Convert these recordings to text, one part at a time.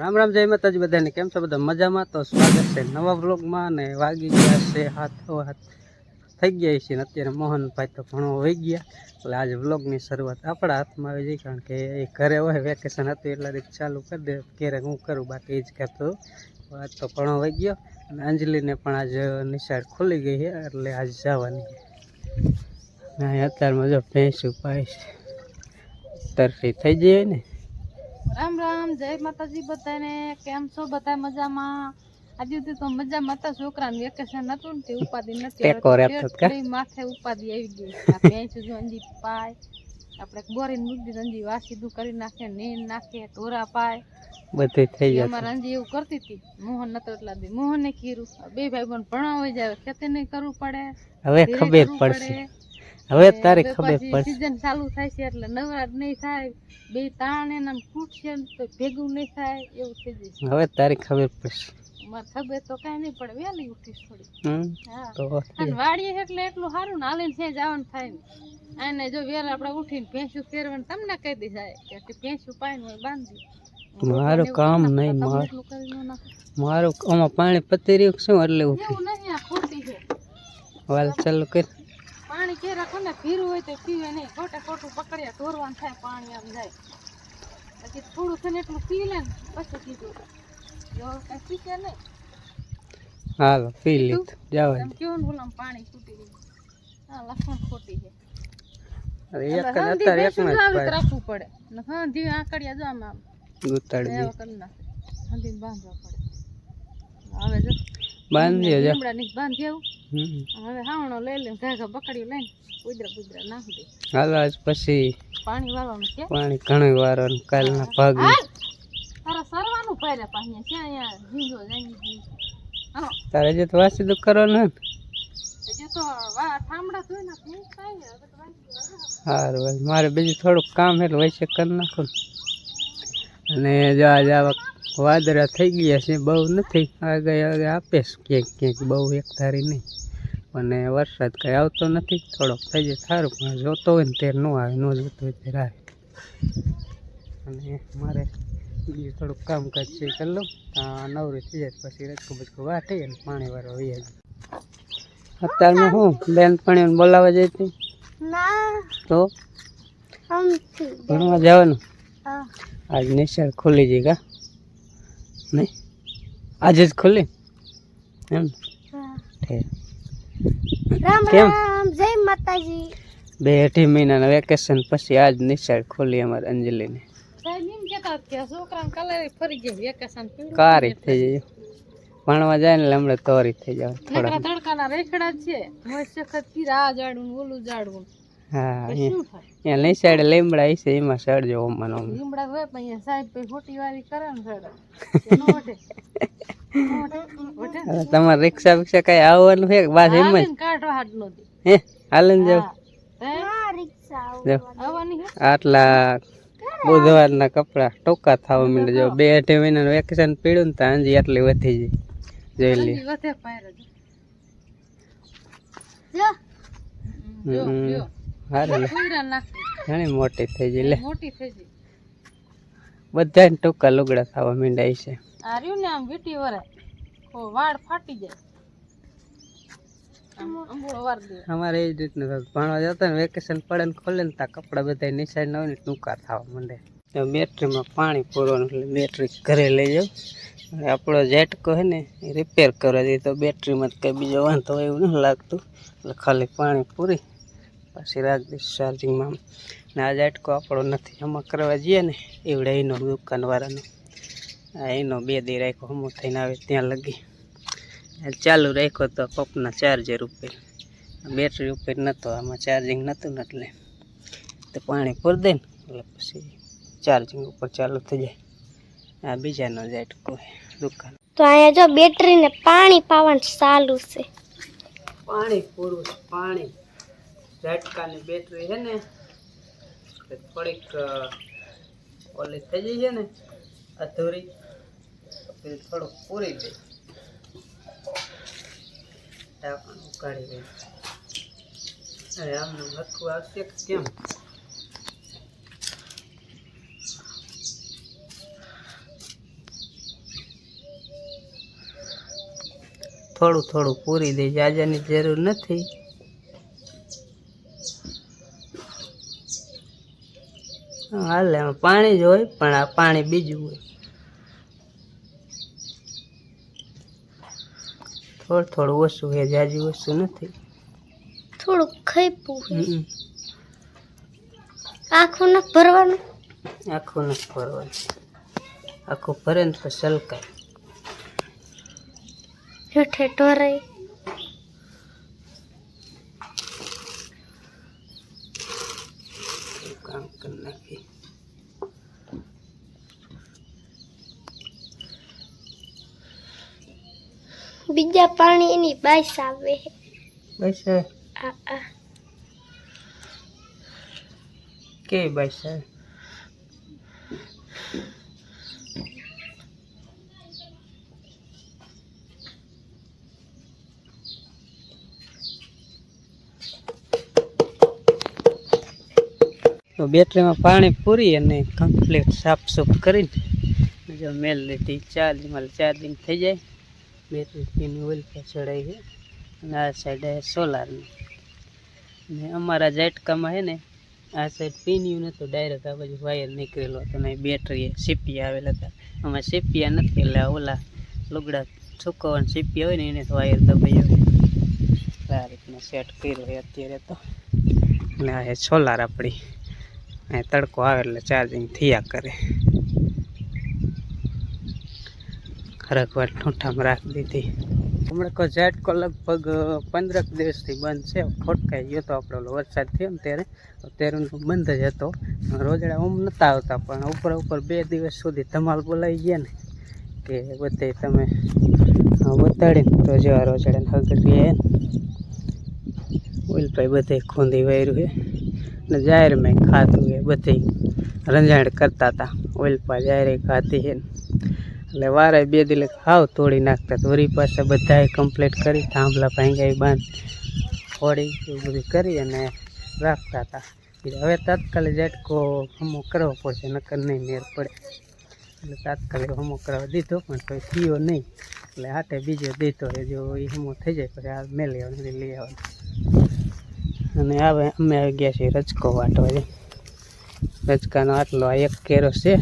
રામ રામ, જય માતાજી. બધાને કેમ છો? બધા મજામાં? તો સ્વાગત છે નવા વ્લોગમાં અને વાગી ગયા છે હાથો હાથ. થઈ ગયા છે ને અત્યારે મોહનભાઈ તો ઘણો વહી ગયા. એટલે આજે વ્લોગની શરૂઆત આપણા હાથમાં આવી જાય કારણ કે એ ઘરે હોય, વેકેશન હતું એટલે રીતે ચાલુ કરી દે. ક્યારેક હું કરું બાકી એ જ કરતો આજ તો ઘણો વહી ગયો અને અંજલિને પણ આજે નિશાળ ખુલી ગઈ છે, એટલે આજે જવાની છે. અત્યારમાં જો ભેંસ ઉપાય તરફી થઈ જાય ને. રામ રામ જય માતાજી બધાને. કેમ છો બધા મજામાં? આજે તો મજામાં હતા છોકરાને વેકેશન હતું ને તે ઉપાધિ નથી માથે ઉપાધિ આવી ગઈ ભેંસ જો અંજી પાય આપણે બોરીને મૂકી દીધું અંજી વાસીદું કરી નાખે નીન નાખે ઢોરા પાય. બધું થઈ જાય અમારા અંજી એવું કરતી હતી મોહન નતો એટલા દી ને કીરું. બે ભાઈ બોન ભણાવી જાય ખેતી નહીં કરવું પડે હવે ખબર કરવું પડશે. પડે. હવે તારે ખબર પડશે. સીઝન ચાલુ થાય છે એટલે નવરાત નહીં થાય બે તાણ એના તૂટશે તો ભેગું નહીં થાય એવું થઈ જશે. હવે તારે ખબર પડશે. મારે ખબર તો કાંઈ નહીં પડે વહેલી ઉઠીશ થોડી હા. અને વાડીએ એટલે એટલું સારું ને હાલીને છે જવાનું થાય ને. આને જો વહેલા આપણે ઉઠીને ભેંસું ફેરવાનું તમને કહી દે જાય કે ભેંસું પાઈને હોય બાંધી. મારું કામ નહીં, મારું મારું આમાં પાણી પતી રહ્યું શું એટલે ઉઠી એવું નહીં ખોટી છે. વાલ ચાલુ કર. પાણી કે રાખો ને? પીરું હોય તો પીવે નહીં. ખોટે ખોટું પકડ્યા ઢોરવાનું થાય પાણી આમ જાય. પછી થોડું થઈને એટલું પી લે ને પછી કીધું. જો કઈ પીશે નહીં. હાલો પી લીધું જાવ એમ કેવું બોલામ પાણી છૂટી ગયું. હા લખણ ખોટી છે. એક જ અત્યારે એક રાખવું પડે. હા હાંધી આંકડિયા જો આમ આમ. ગુતાડી દે. બાંધવા પડે. હવે જો. બાંધી જા. લીમડાની બાંધી આવું. હવે હાવણો લઈ લે ઘાઘા પકડી લઈને ઉદરા ઉદરા નાખી દે. હાલો આજ પછી પાણી વાળવાનું છે? પાણી ઘણું વારવાનું કાલના ભાગ! તારા સરવાનું પહેરે પાણી છે અહીંયા ગઈ હાલો. તારે જે તો વાસી તો કરવાનું હે હજી તો ઠામડા. સારું મારે બીજું થોડુંક કામ એટલે વૈસે કરી નાખું અને જો આજે આવા વાદળા થઈ ગયા છે બહુ નથી. આગળ આગળ આપે છે ક્યાંક ક્યાંક બહુ એક ધારી નહીં. અને વરસાદ કંઈ આવતો નથી. થોડોક થઈ જાય. સારું પણ જોતો હોય ને તે ન આવે ન જોતો હોય ત્યારે આવે. અને મારે બીજું થોડુંક કામકાજ છે કરી લઉં. નવરી થઈ જાય પછી રચકું બચકું વાટી અને પાણી વાળો વહી જાય. અત્યારે હું બેન પાણી બોલાવવા જઈ હતી? તો? ભણવા જવાનું? આજ નિશાળ ખુલી खोल लीजिएगा नहीं આજે જ ખુલી એમ? ઠીક. કેમ? જય માતાજી. બે અઢી મહિનાના વેકેશન પછી આજ નિશાળ ખુલી અમારે અંજલિને. કારી થઈ જાય ભણવા જાય ને હમણાં તોરી થઈ જાય થોડા. તડકાના રેખડા જ છે. મસ્ત વખત કીધા આ જાડવું ઓલું જાડવું હા શું થાય? લીમડા છે એમાં સડજો ઓમાં ઓમાં લીમડા હોય પણ અહીંયા સાહેબ પછી ખોટી વારી કરે ને સડે તમારે રિક્ષા બિક્ષા કઈ આવવાનું છે બસ એમ જ? કાઢવા હાટ નહોતી હે હાલે જાવ આટલા બુધવારના કપડા ટોકા થવા માંડે જો બે અઢી મહિનાનું વેકેશન પીડ્યું ને તો હજી આટલી વધી જાય. જોઈ લે. જો. હારે. ઘણી મોટી થઈ ગઈ લે. મોટી થઈ ગઈ. બધાને ટૂંકા લુગડા ખાવા માંડ્યા છે. આ રહ્યું ને આમ વીટી વરાય વાળ ફાટી જાય. આમ અંબોળો વાર દે. અમારે એ જ રીતનું ભણવા જતા ને વેકેશન પડે ને ખોલે ને ત્યાં કપડાં બધા નિશાળ ના હોય ને ટૂંકા થવા માંડે તો બેટરીમાં પાણી પૂરવાનું એટલે બેટરી ઘરે લઈ જાઉં. આપણો ઝેટકો છે ને એ રિપેર કરવા દઈએ તો બેટરીમાં કંઈ બીજો વાંધો એવું નથી લાગતું. એટલે ખાલી પાણી પૂરી પછી રાખ ચાર્જિંગમાં ને આ ઝાટકો આપણો નથી. આમાં કરવા જઈએ ને એવડે એનો દુકાનવાળાનો આ એનો બે દી રાખ્યો હમો થઈને આવે ત્યાં લગી. ચાલુ રાખ્યો તો પપના ચાર્જર ઉપર. બેટરી ઉપર નહોતો આમાં ચાર્જિંગ નહોતું ને એટલે. તો પાણી પૂર દે ને એટલે પછી ચાર્જિંગ ઉપર ચાલુ થઈ જાય. આ બીજાનો ઝાટકો છે દુકાન. તો અહીંયા જો બેટરીને પાણી પાવાનું ચાલુ છે. પાણી પૂરું પાણી. ઝાટકાની બેટરી છે ને થોડીક ઓલી થઈ ગઈ છે ને અધૂરી પછી થોડુંક પૂરી દઈ ઢાંકણ ઉકાળી દઈ અરે, આમનું લખવું આવશે કેમ? થોડું થોડું પૂરી દે, જાજાની જરૂર નથી. હાલે એમાં પાણી જ હોય પણ આ પાણી બીજું હોય. થોડું થોડું ઓછું હોય જાજુ ઓછું નથી. થોડું ખઈપું આખું નથી ભરવાનું? આખું નથી ભરવાનું. આખું ભરે ને તો સલકાય હેઠે ઢોરાય એવું કામ કરી નાખી બીજા પાણી એની બાઈસ આવે હે. બસ હવે આ આ કેવી બસ હવે તો બેટરીમાં પાણી પૂરી અને કમ્પ્લીટ સાફસૂફ કરીને જો મેલ લીધી ચાર્જ મારે ચાર્જિંગ થઈ જાય. બેટરી પીની ઓઇલ પર ચડાવી છે. અને આ સાઈડ સોલારની ને અમારા ઝાટકામાં છે ને, આ સાઈડ પીન્યું નહોતું ડાયરેક્ટ આ બાજુ વાયર નીકળેલો હતો ને સીપી સીપિયા આવેલા હતા. આમાં સીપિયા નથી, એટલે ઓલા લુગડા સુકવવાના સીપિયા હોય ને એને વાયર આવે આ રીતના સેટ કર્યો હોય અત્યારે તો. ને આ સોલાર આપણી. તડકો આવે એટલે ચાર્જિંગ થયા કરે. ખરેખ વાર ઠૂંઠામાં રાખી દીધી. હમણાં કોઈ ઝાટકો લગભગ પંદરક દિવસથી બંધ છે. ખોટકાઈ ગયો તો આપણે વરસાદ થયો ને ત્યારે. ત્યારે બંધ જ હતો. રોજડા ઓમ નહોતા આવતા, પણ ઉપર ઉપર બે દિવસ સુધી ધમાલ બોલાવી ગયા ને, કે બધે તમે બતાડીને તો જેવા રોજડાને હગડી ઓઇલભાઈ બધે ખૂંદી વાયરું છે ને જાહેરમાં ખાતું છે બધે રંજાણ કરતા હતા. ઓઇલપા જાહેર ખાતી છે એટલે વારે બે દિલે હાવ તોડી નાખતા. તો વળી પાછા બધાએ કમ્પ્લીટ કરી, થાંભલા ભાંગાઈ બાંધ ફોડી એવું બધું કરી અને રાખતા હતા. હવે તાત્કાલિક ઝટકો હમો કરવો પડશે, નકર નહીં મેર પડે. એટલે તાત્કાલિક હમો કરવા દીધો, પણ કોઈ થયો નહીં. એટલે હાટે બીજો દીધો, એ જો એ હમો થઈ જાય, પછી આ મેલી આવવાનું લઈ આવવાનું. અને હવે અમે આવી ગયા છીએ રચકો વાટવા. રચકાનો આટલો આ એક કેરો છે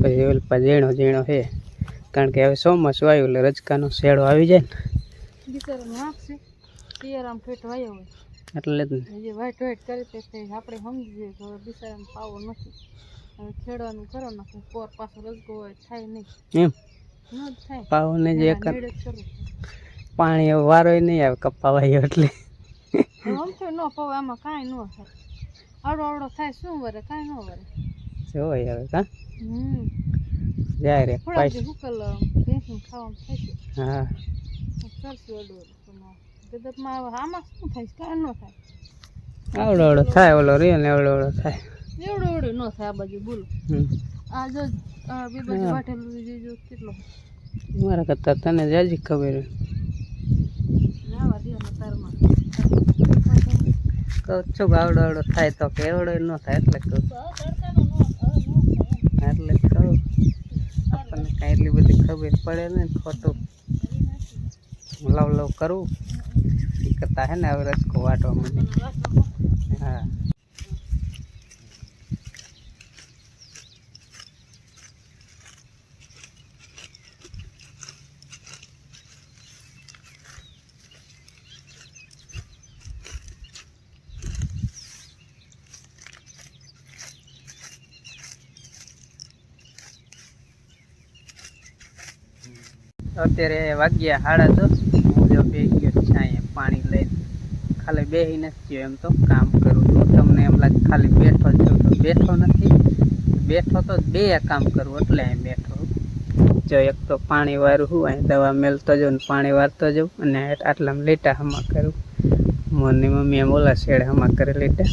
પછી ઓલપા ઝીણો ઝીણો છે. કારણ કે હવે ચોમાસું આવ્યું એટલે રજકાનો શેડો આવી જાય ને. એટલે જ વાઈટ વાઈટ કરી તે આપણે સમજીએ તો બિચારાને પાવો નથી. હવે ખેડવાનું કરો ને પોર પાછો રસગો હોય થાય નહીં. એમ? ન થાય. પાવને જે. પાણી વારો વારોય નહીં આવે કપાવાયો એટલે. આમ તો ન પાવ આમાં કાંઈ ન થાય. આવડો થાય શું વરે કાંઈ ન વરે. જોવાય હવે કા હમ. જાય રે થશે હા. આવડો આવડો થાય ઓલો રે ને આવડો આવડો થાય. એવડો એવડો ન થાય આ બાજુ બોલો. આ જો આ બે બાજુ હા. વાટેલું જોજો કેટલો. મારા કરતાં તને જાજી ખબર કહું છું આવડો આવડો થાય તો કે એવડો ન થાય એટલે કહું. એટલે કહું આપણને કાંઈ એટલી બધી ખબર પડે ને ખોટું. લવ લવ કરવું કરતા હે ને હવે રસકો વાટવા મને. હા. અત્યારે વાગ્યા સાડા દસ જો બે ગયો છાંયે પાણી લઈને. ખાલી બેસી નથી ગયો એમ તો કામ કરું છું. તમને એમ લાગે ખાલી બેઠો છું તો બેઠો નથી. બેઠો તો બે કામ કરું, એટલે અહીં બેઠો જો એક તો પાણી વારું હું અહીં દવા મેલતો જાઉં ને પાણી વારતો જાઉં અને આટલામાં લીટા હમા કરું. મોની મમ્મી એમ શેડે હમા કરે લીટા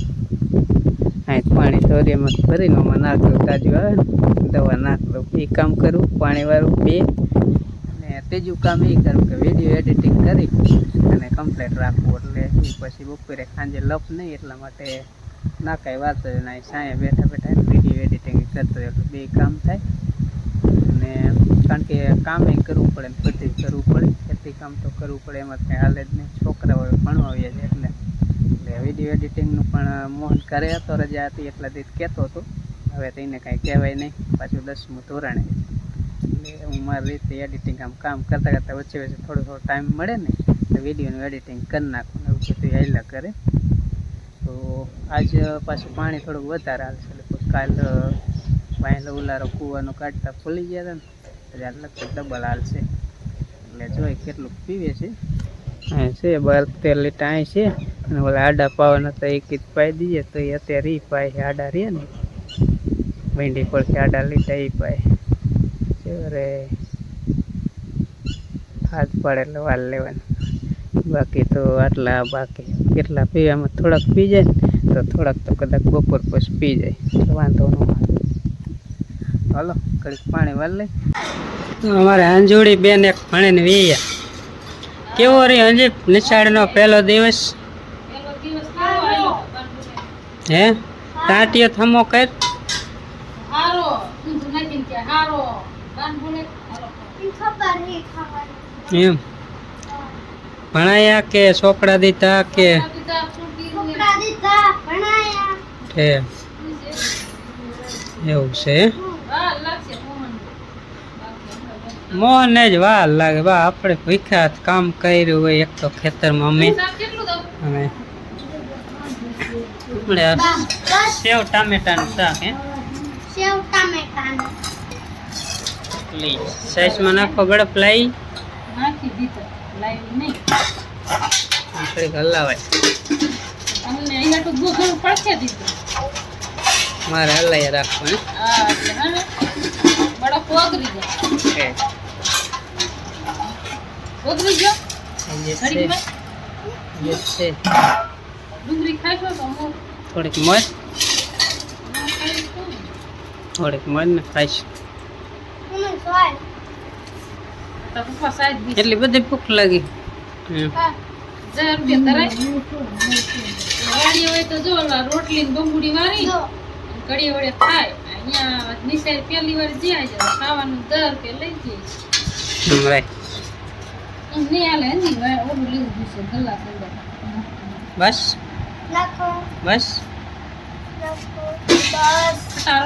અહીં પાણી ધોરીમાં ભરીને આમાં નાખ તાજું આવે ને, દવા નાખ દઉં એ કામ કરું, પાણી વારું, બે. ત્રીજું કામ એ કરું કે વીડિયો એડિટિંગ કરી અને કમ્પ્લીટ રાખવું એટલે ઈ પછી બપોરે સાંજે લપ નહીં એટલા માટે ના કાંઈ જ નહીં. સાંજે બેઠા બેઠા વીડિયો એડિટિંગ કરતો એટલે બે કામ થાય. અને કારણ કે કામ એ કરવું પડે ને બધું કરવું પડે. ખેતી કામ તો કરવું પડે, એમાં કંઈ હાલે જ નહીં. છોકરાઓ ભણવા આવ્યા છે એટલે. એટલે વીડિયો એડિટિંગનું પણ મોહન કરે હતો, રજા હતી એટલા દીધ કહેતો હતો. હવે તો એને કાંઈ કહેવાય નહીં. પાછું દસમું ધોરણે. એટલે હું મારી રીતે એડિટિંગ આમ કામ કરતાં કરતાં વચ્ચે વચ્ચે થોડો થોડો ટાઈમ મળે ને, તો વિડીયોનું એડિટિંગ કરી નાખું એવું બધું હેલા કરે. તો આજ પાછું પાણી થોડુંક વધારે હાલશે એટલે કાલ વાહેલો ઉલારો કૂવાનો કાઢતા ફૂલી ગયા હતા ને એટલે લગભગ ડબલ હાલશે. એટલે જોઈ કેટલું પીવે છે. હા છે બાર તેર લીટર અહીં છે, અને ઓલા આડા પાવાના તો એક જ પાઈ દઈએ, તો એ અત્યારે એ પાય આડા રહે ને. ભીંડી પડશે આડા લીટા એ પાય રે હાથ પડે એટલે વાર લેવાનું. બાકી તો આટલા, બાકી કેટલા પીવામાં થોડાક પી જાય તો થોડાક તો કદાચ બપોર પછી પી જાય. વાંધો ન હાલો, ઘડીક પાણી વાલ લઈ. અમારે અંજોડી બેન એક ભણીને વીયા. કેવો રે અંજી નિશાળનો પહેલો દિવસ? હે? ટાંટીઓ થમો કર. હારો. એમ. ભણાયા કે છોકરા દીધા કે? એવું છે. મોહને જ વાર લાગે. વાહ આપણે ભીખા કામ કર્યું હોય એક તો ખેતરમાં અમે. અને આપણે સેવ ટામેટાનું શાક હે? સેવ ટામેટાનું. લઈ સાઈઝમાં નાખો ગળપ ફ્લાય નાખી દીધો. લાઈવ નહીં. થોડીક હલાવાય. અમને અહીંયા તો બહુ ઘણું દીધો. મારે હલાય રાખો હે? હા એટલે બડો ઓગરી જાય કે ઓગરી ગયો? છે. ઘડીકમાં જે ડુંગળી ખાશો તો થોડીક મધ થોડીક મધ ને ખાઈશ મને સોય તો પપ્પા સાહેબ બી એટલી બધી ભૂખ લાગી. રોટલી ને બંગુડી કડી વડે ખાય. અહીંયા નિશાળ પહેલી વાર જ્યાં ખાવાનું દર કે લઈ. એમ નહીં હાલે વા- ઓલું ગલ્લા બસ. બસ. બસ. હાલો